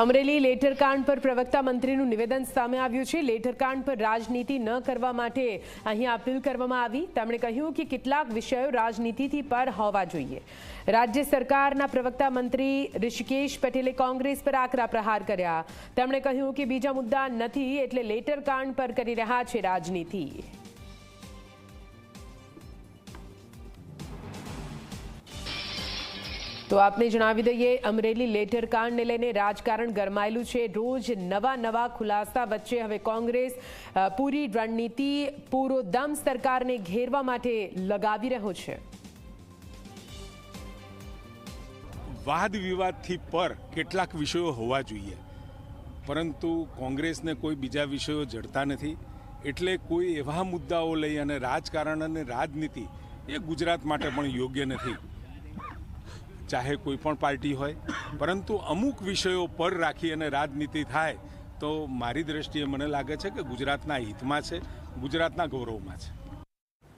અમરેલી લેટરકાંડ પર પ્રવક્તા મંત્રીનું નિવેદન સામે આવ્યું છે. લેટરકાંડ પર રાજનીતિ ન કરવા માટે અહીં અપીલ કરવામાં આવી. તેમણે કહ્યું કે કેટલાક વિષયો રાજનીતિથી પર હોવા જોઈએ. રાજ્ય સરકારના પ્રવક્તા મંત્રી ઋષિકેશ પટેલે કોંગ્રેસ પર આકરા પ્રહાર કર્યા. તેમણે કહ્યું કે બીજા મુદ્દા નથી એટલે લેટરકાંડ પર કરી રહ્યા છે રાજનીતિ. તો આપને જણાવી દઈએ, અમરેલી લેટર કાંડને લઈને રાજકારણ ગરમાયેલું છે. રોજ નવા નવા ખુલાસા વચ્ચે હવે કોંગ્રેસ પૂરી રણનીતિ, પૂરો દમ સરકારને ઘેરવા માટે લગાવી રહ્યો છે. વાદ વિવાદથી પર કેટલાક વિષયો હોવા જોઈએ. પરંતુ કોંગ્રેસને કોઈ બીજા વિષયો જડતા નથી. એટલે કોઈ એવા મુદ્દાઓ લઈ અને રાજકારણ અને રાજનીતિ એ ગુજરાત માટે પણ યોગ્ય નથી. ચાહે કોઈ પણ પાર્ટી હોય. પરંતુ અમુક વિષયો પર રાખી અને રાજનીતિ થાય, તો મારી દ્રષ્ટિએ મને લાગે છે કે ગુજરાતના હિતમાં છે, ગુજરાતના ગૌરવમાં છે.